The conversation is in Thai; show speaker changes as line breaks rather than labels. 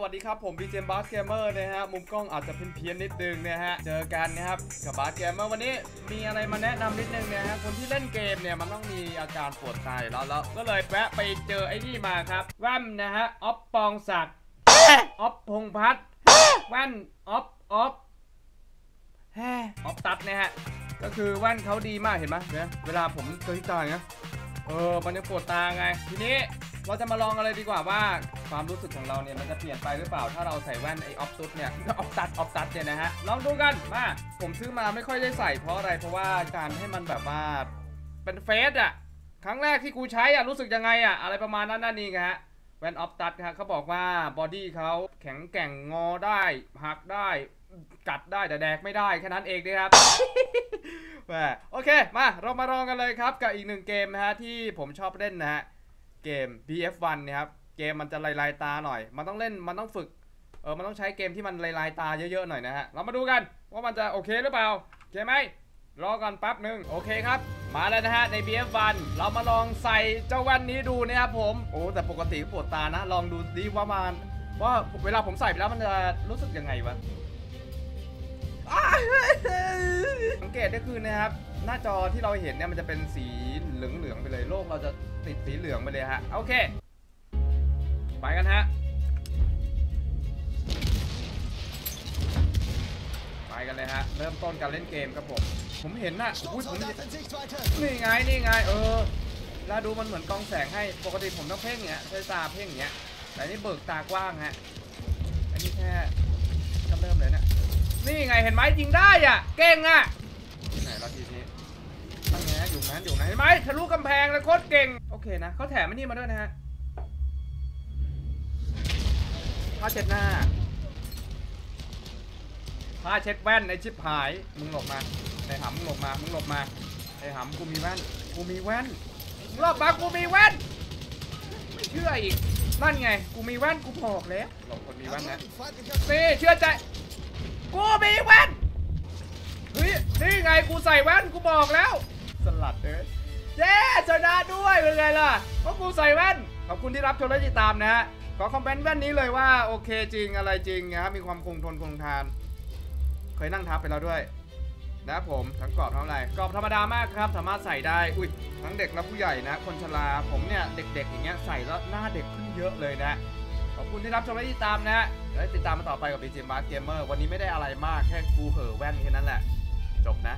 สวัสดีครับ ผมบีเจมบาสเกมเมอร์นะฮะ มุมกล้องอาจจะเพี้ยนๆนิดนึงนะฮะ เจอกันนะครับกับบาสเกมเมอร์วันนี้มีอะไรมาแนะนำนิดนึงนะฮะ คนที่เล่นเกมเนี่ย มันต้องมีอาการปวดตาอยู่แล้วแล้ว ก็เลยแวะไปเจอไอ้นี่มาครับ แว่นนะฮะออฟปองศักดิ์ออฟพงพัฒน์แว่นออฟออฟแฮออฟตัดนะฮะ ก็คือแว่นเขาดีมากเห็นไหมเนี่ยเวลาผมเจอที่ตายเงี้ยเออมันยังปวดตาไงทีนี้ เราจะมาลองกันเลยดีกว่าว่าความรู้สึกของเราเนี่ยมันจะเปลี่ยนไปหรือเปล่า ถ้าเราใส่แว่นไอออฟตุสเนี่ยออฟตัดออฟตัดเนี่ยนะฮะลองดูกันมาผมซื้อมาไม่ค่อยได้ใส่เพราะอะไรเพราะว่าการให้มันแบบว่าเป็นเฟสอะครั้งแรกที่กูใช้อะรู้สึกยังไงอะอะไรประมาณนั้นนั่นเองฮะแว่นออฟตัดครับเขาบอกว่าบอดี้เขาแข็งแกร่งงอได้หักได้กัดได้แต่แดกไม่ได้แค่นั้นเองนะครับแหมโอเคมาเรามาลองกันเลยครับกับอีกหนึ่งเกมนะฮะที่ผมชอบเล่นนะฮะ เกม BF1 นะครับเกมมันจะลายๆตาหน่อย มันต้องเล่นมันต้องฝึกเออมันต้องใช้เกมที่มันลายๆตาเยอะๆหน่อยนะฮะเรามาดูกันว่ามันจะโอเคหรือเปล่าโอเคไหมรอกันแป๊บหนึ่งโอเคครับ มาแล้วนะฮะใน BF1 เรามาลองใส่เจ้าแว่นนี้ดูนะครับผมโอ้แต่ปกติปวดตานะ ลองดูดิว่ามันว่าเวลาผมใส่ไปแล้วมันจะรู้สึกยังไงวะ สังเกตก็คือนะครับ หน้าจอที่เราเห็นเนี่ยมันจะเป็นสีเหลืองๆไปเลยโลกเราจะติดสีเหลืองไปเลยฮะโอเค ไปกันฮะไปกันเลยฮะเริ่มต้นการเล่นเกมครับผมผมเห็นน่ะอุ้ยผมนี่ไงนี่ไงเออแล้วดูมันเหมือนกองแสงให้ปกติผมต้องเพ่งอย่างเงี้ยใช้ตาเพ่งอย่างเงี้ยแต่นี่เบิกตากว้างฮะอันนี้แค่ก็เริ่มเลยเนี่ย ไงเห็นไหมยิงได้อะเก่งอะไหนละทีนี้ตั้งไงอยู่นั้นอยู่ไหนเห็นไหมทะลุกำแพงเลยโคตรเก่งโอเคนะเขาแถมไอ้นี่มาด้วยนะฮะผ้าเช็ดหน้าผ้าเช็ดแว่นไอชิบหายมึงหลบมาไอหำมึงหลบมามึงหลบมาไอหำกูมีแว่นกูมีแว่นมึงหลบมากูมีแว่นไม่เชื่ออีกนั่นไงกูมีแว่นกูบอกแล้วหลบคนมีแว่นนะ
Feindlicher
นี่เชื่อใจ กูมีแว่นเฮ้ยนี่ไงกูใส่แว่นกูบอกแล้ว สลัดเลยเย้ชนะด้วยเป็นไงล่ะเพราะกูใส่แว่นขอบคุณที่รับชมและติดตามนะฮะขอคอมเมนต์แว่นนี้เลยว่าโอเคจริงอะไรจริงนะครับมีความคงทนคงทาน เคยนั่งทับไปแล้วด้วยนะครับผมทั้งกรอบทั้งอะไรกรอบธรรมดามากครับสามารถใส่ได้อุ้ยทั้งเด็กและผู้ใหญ่นะ คนชราผมเนี่ยเด็กๆอย่างเงี้ยใส่แล้วหน้าเด็กขึ้นเยอะเลยนะ ขอบคุณที่รับชมและติดตามนะฮะและติดตามมาต่อไปกับ BG m a r Gamer วันนี้ไม่ได้อะไรมากแค่กูเห่อแว่นแค่นั้นแหละ จบนะ